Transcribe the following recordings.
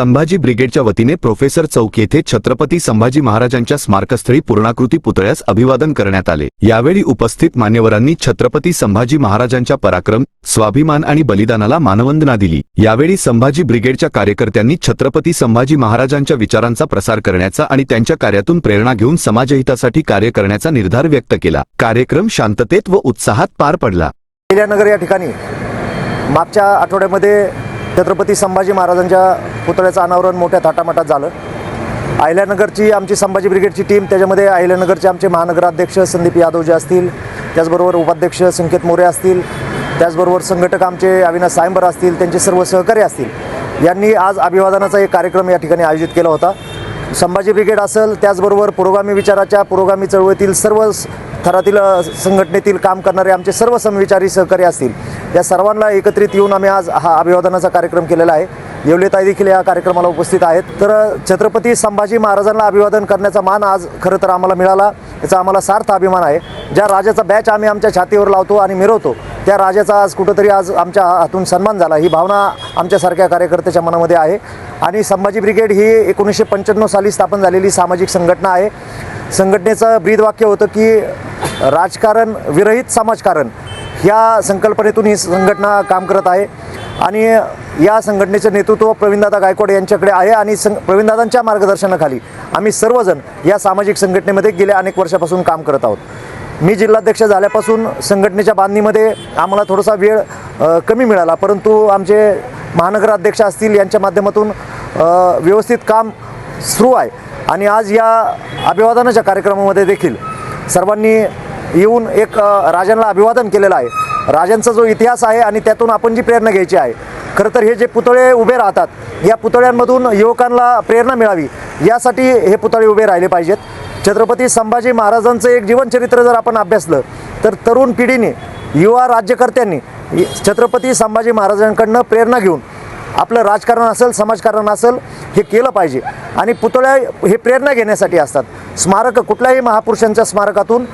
संभाजी ब्रिगेडच्या वतीने प्रोफेसर चौक येथे छत्रपती संभाजी महाराजांच्या स्मारकस्थळी पूर्णाकृती पुतळ्यास अभिवादन करण्यात आले. यावेळी उपस्थित मान्यवरांनी छत्रपती संभाजी महाराजांच्या पराक्रम स्वाभिमान आणि बलिदानाला मानवंदना दिली. यावेळी संभाजी ब्रिगेडच्या कार्यकर्त्यांनी छत्रपती संभाजी महाराजांच्या विचारांचा प्रसार करण्याचा आणि त्यांच्या कार्यातून प्रेरणा घेऊन समाजहितासाठी कार्य करण्याचा निर्धार व्यक्त केला. कार्यक्रम शांततेत व उत्साहात पार पडला. या ठिकाणी मागच्या आठवड्यामध्ये छत्रपती संभाजी महाराजांच्या पुतळ्याचं अनावरण मोठ्या थाटामाटात झालं. अहिल्यानगरची आमची संभाजी ब्रिगेडची टीम त्याच्यामध्ये अहिल्यानगरचे आमचे महानगराध्यक्ष संदीप यादव जे असतील त्याचबरोबर उपाध्यक्ष संकेत मोरे असतील त्याचबरोबर संघटक आमचे अविनाश सायंबर असतील त्यांचे सर्व सहकारी असतील यांनी आज अभिवादनाचा एक कार्यक्रम या ठिकाणी आयोजित केला होता. संभाजी ब्रिगेड असेल त्याचबरोबर पुरोगामी विचाराच्या पुरोगामी चळवळीतील सर्व थरातील संघटनेतील काम करणारे आमचे सर्व समविचारी सहकारी असतील या सर्वांना एकत्रित येऊन आम्ही आज हा अभिवादनाचा कार्यक्रम केलेला आहे. येवलेताई देखील या कार्यक्रमाला उपस्थित आहेत. तर छत्रपती संभाजी महाराजांना अभिवादन करण्याचा मान आज खरं तर आम्हाला मिळाला. याचा आम्हाला सार्थ अभिमान आहे. ज्या राजाचा बॅच आम्ही आमच्या छातीवर लावतो आणि मिरवतो त्या राजाचा आज कुठंतरी आज आमच्या हातून सन्मान झाला. ही भावना आमच्यासारख्या कार्यकर्त्याच्या मनामध्ये आहे. आणि संभाजी ब्रिगेड ही एकोणीसशे पंच्याण्णव साली स्थापन झालेली सामाजिक संघटना आहे. संघटनेचं ब्रीदवाक्य होतं की राजकारण विरहित समाजकारण. ह्या संकल्पनेतून ही संघटना काम करत आहे. आणि या संघटनेचं नेतृत्व प्रवीणदादा गायकवाड यांच्याकडे आहे आणि सं प्रवीणदादांच्या मार्गदर्शनाखाली आम्ही सर्वजण या सामाजिक संघटनेमध्ये गेल्या अनेक वर्षापासून काम करत आहोत. मी जिल्हाध्यक्ष झाल्यापासून संघटनेच्या बांधणीमध्ये आम्हाला थोडासा वेळ कमी मिळाला. परंतु आमचे महानगराध्यक्ष असतील यांच्या माध्यमातून व्यवस्थित काम सुरू आहे. आणि आज या अभिवादनाच्या कार्यक्रमामध्ये देखील सर्वांनी येऊन एक राजांना अभिवादन केलेलं आहे. राजांचा जो इतिहास आहे आणि त्यातून आपण जी प्रेरणा घ्यायची आहे खरं तर हे जे पुतळे उभे राहतात या पुतळ्यांमधून युवकांना प्रेरणा मिळावी यासाठी हे पुतळे उभे राहिले पाहिजेत. छत्रपती संभाजी महाराजांचं एक जीवनचरित्र जर आपण अभ्यासलं तर तरुण पिढीने युवा राज्यकर्त्यांनी छत्रपती संभाजी महाराजांकडनं प्रेरणा घेऊन आपलं राजकारण असेल समाजकारण असेल हे केलं पाहिजे. आणि पुतळ्या हे प्रेरणा घेण्यासाठी असतात. स्मारक कुठल्याही महापुरुषांच्या स्मारकातून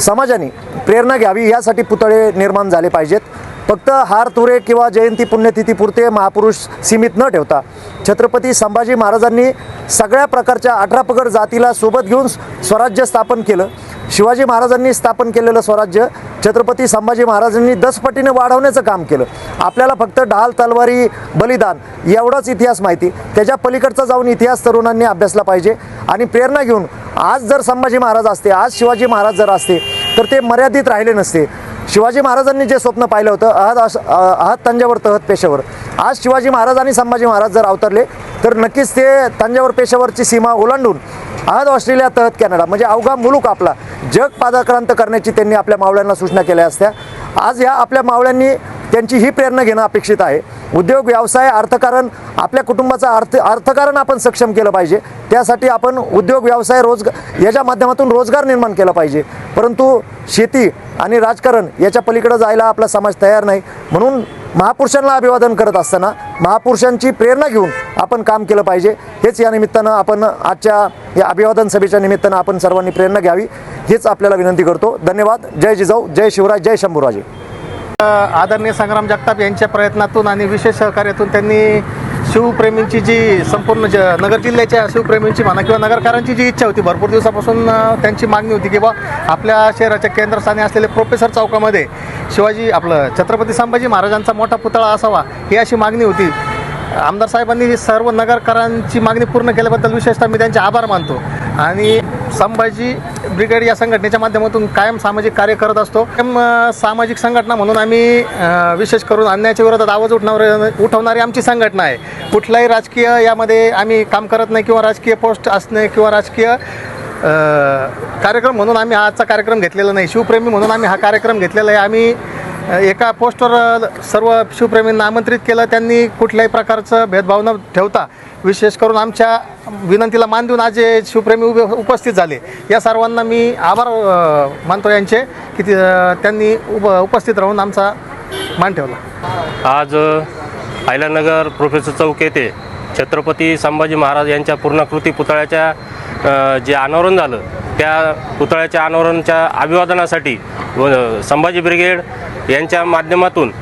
समाजाने प्रेरणा घ्यावी यासाठी पुतळे निर्माण झाले पाहिजेत. फक्त हार तुरे किंवा जयंती पुण्यतिथीपुरते महापुरुष सीमित न ठेवता छत्रपती संभाजी महाराजांनी सगळ्या प्रकारच्या अठरा पगड जातीला सोबत घेऊन स्वराज्य स्थापन केलं. शिवाजी महाराजांनी स्थापन केलेलं स्वराज्य छत्रपती संभाजी महाराजांनी दसपटीने वाढवण्याचं काम केलं. आपल्याला फक्त ढाल तलवारी बलिदान एवढाच इतिहास माहिती. त्याच्या पलीकडचा जाऊन इतिहास तरुणांनी अभ्यासला पाहिजे आणि प्रेरणा घेऊन आज जर संभाजी महाराज असते आज शिवाजी महाराज जर असते तर ते मर्यादित राहिले नसते. शिवाजी महाराजांनी जे स्वप्न पाहिलं होतं अहद अस- अहद तंजावर तहत पेशावर. आज शिवाजी महाराज आणि संभाजी महाराज जर अवतरले तर नक्कीच ते तंजावर पेशावरची सीमा ओलांडून आज ऑस्ट्रेलिया तहत कॅनडा म्हणजे अवघा मुलूक आपला. जग पादाक्रांत करण्याची त्यांनी आपल्या मावळ्यांना सूचना केल्या असत्या. आज ह्या आपल्या मावळ्यांनी त्यांची ही प्रेरणा घेणं अपेक्षित आहे. उद्योग व्यवसाय अर्थकारण आपल्या कुटुंबाचं अर्थ अर्थकारण आपण सक्षम केलं पाहिजे. त्यासाठी आपण उद्योग व्यवसाय रोजगार याच्या माध्यमातून रोजगार निर्माण केला पाहिजे. परंतु शेती आणि राजकारण याच्या पलीकडं जायला आपला समाज तयार नाही. म्हणून महापुरुषांना अभिवादन करत असताना महापुरुषांची प्रेरणा घेऊन आपण काम केलं पाहिजे. हेच या निमित्तानं आपण आजच्या या अभिवादन सभेच्या निमित्तानं आपण सर्वांनी प्रेरणा घ्यावी. हेच आपल्याला विनंती करतो. धन्यवाद. जय जिजाऊ. जय शिवराज जय शंभूराजे. आदरणीय संग्राम जगताप यांच्या प्रयत्नातून आणि विशेष सहकार्यातून त्यांनी शिवप्रेमींची जी संपूर्ण ज नगर जिल्ह्याच्या शिवप्रेमींची म्हणा किंवा नगरकारांची जी इच्छा होती भरपूर दिवसापासून त्यांची मागणी होती की बा आपल्या शहराच्या केंद्रस्थानी असलेले प्रोफेसर चौकामध्ये शिवाजी आपलं छत्रपती संभाजी महाराजांचा मोठा पुतळा असावा ही अशी मागणी होती. आमदार साहेबांनी ही सर्व नगरकरांची मागणी पूर्ण केल्याबद्दल विशेषतः मी त्यांचे आभार मानतो. आणि संभाजी ब्रिगेड या संघटनेच्या माध्यमातून कायम सामाजिक कार्य करत असतो. कायम सामाजिक संघटना म्हणून आम्ही विशेष करून अन्यायाच्या विरोधात आवाज उठणार उठवणारी आमची संघटना आहे. कुठलाही राजकीय यामध्ये आम्ही काम करत नाही किंवा राजकीय पोस्ट असणे किंवा राजकीय कार्यक्रम म्हणून आम्ही हा आजचा कार्यक्रम घेतलेला नाही. शिवप्रेमी म्हणून आम्ही हा कार्यक्रम घेतलेला आहे. आम्ही एका पोस्टवर सर्व शिवप्रेमींना आमंत्रित केलं. त्यांनी कुठल्याही प्रकारचं भेदभाव न ठेवता विशेष करून आमच्या विनंतीला मान देऊन आज हे शिवप्रेमी उभे उपस्थित झाले. या सर्वांना मी आभार मानतो यांचे की त्यांनी उप उपस्थित राहून आमचा मान ठेवला. आज आयलानगर प्रोफेसर चौक येथे छत्रपती संभाजी महाराज यांच्या पूर्णाकृती पुतळ्याच्या जे अनावरण झालं त्या पुतळ्याच्या अनावरणच्या अभिवादनासाठी व संभाजी ब्रिगेड यांच्या माध्यमातून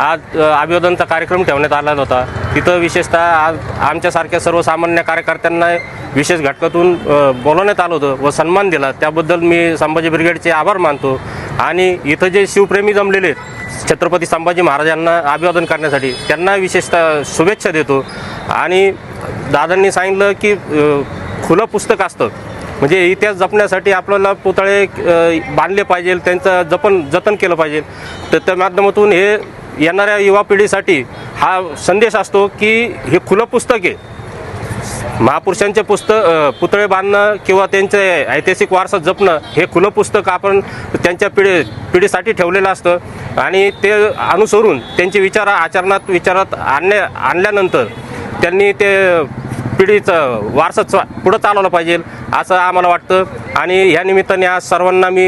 आज अभिवादनचा कार्यक्रम ठेवण्यात आला होता. तिथं विशेषतः आज आमच्यासारख्या सर्वसामान्य कार्यकर्त्यांना विशेष घटकातून बोलवण्यात आलं होतं व सन्मान दिला. त्याबद्दल मी संभाजी ब्रिगेडचे आभार मानतो आणि इथं जे शिवप्रेमी जमलेले आहेत छत्रपती संभाजी महाराजांना अभिवादन करण्यासाठी त्यांना विशेषतः शुभेच्छा देतो. आणि दादांनी सांगितलं की खुलं पुस्तक असतं. म्हणजे इतिहास जपण्यासाठी आपल्याला पुतळे बांधले पाहिजे त्यांचं जपन जतन केलं पाहिजे. तर त्या माध्यमातून हे येणाऱ्या युवा पिढीसाठी हा संदेश असतो की हे खुलं पुस्तक आहे. महापुरुषांचे पुस्तक पुतळे बांधणं किंवा त्यांचे ऐतिहासिक वारसा जपणं हे खुलं पुस्तक आपण त्यांच्या पिढी पिढीसाठी ठेवलेलं असतं. आणि ते अनुसरून त्यांचे विचार आचरणात विचारात आणल्या आणल्यानंतर त्यांनी ते पिढीचं वारसा पुढं चालवलं पाहिजे असं आम्हाला वाटतं. आणि ह्या निमित्ताने आज सर्वांना मी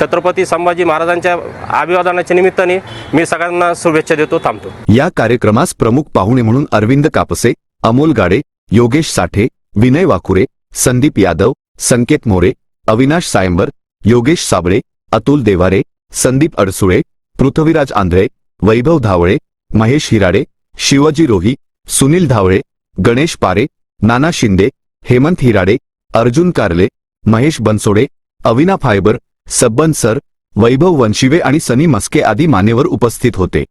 छत्रपती संभाजी महाराजांच्या अभिवादनाच्या निमित्ताने मी सगळ्यांना शुभेच्छा देतो थांबतो. या कार्यक्रमास प्रमुख पाहुणे म्हणून अरविंद कापसे अमोल गाडे योगेश साठे विनय वाकुरे संदीप यादव संकेत मोरे अविनाश सायंबर योगेश साबळे अतुल देवारे संदीप अडसुळे पृथ्वीराज आंधळे वैभव धावळे महेश हिराडे शिवाजी रोही सुनील धावळे गणेश पारे नाना शिंदे हेमंत हिराडे अर्जुन कारले महेश बनसोडे अविना फायबर सब्बन सर वैभव वनशिवे आणि सनी मस्के आदी मान्यवर उपस्थित होते.